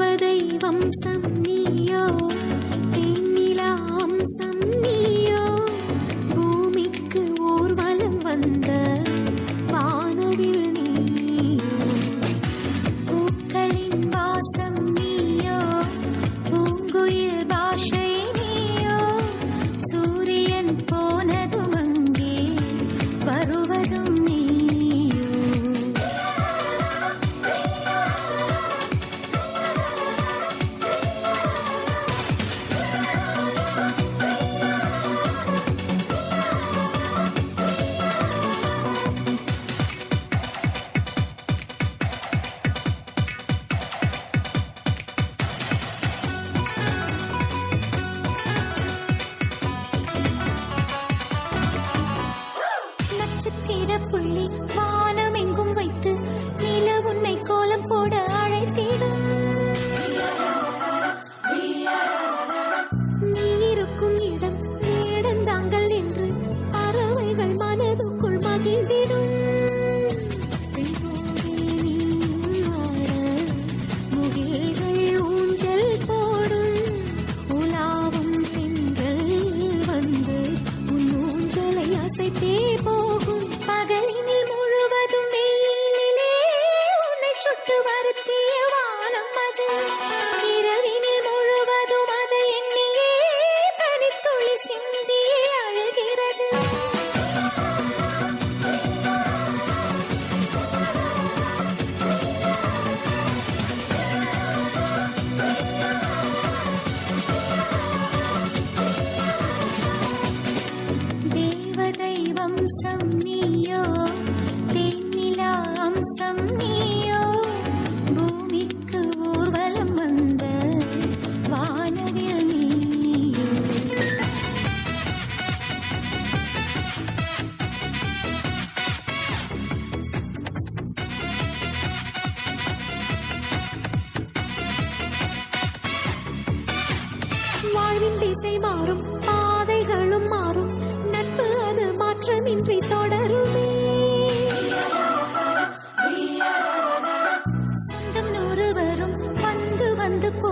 வம்சம் நீயோ தேனிலா அம்சம் நீயோ பூமிக்கு ஊர்வலம் வந்த வானவில் நீயோ பூக்களின் வாசம் நீயோ பூங்குயில் பாஷை நீயோ. சூரியன் போனதும் அங்கே வருவதும் 推理 வம்சம் நீயோ தென்னிலா அம்சம் நீயோ பூமிக்கு ஊர்வலம் வந்த வானவில் நீயோ. வாழ்வின் திசை மாறும். மாற்றமின்றி தொடருமே. சொந்தம் நூறு வரும் வந்து வந்து போ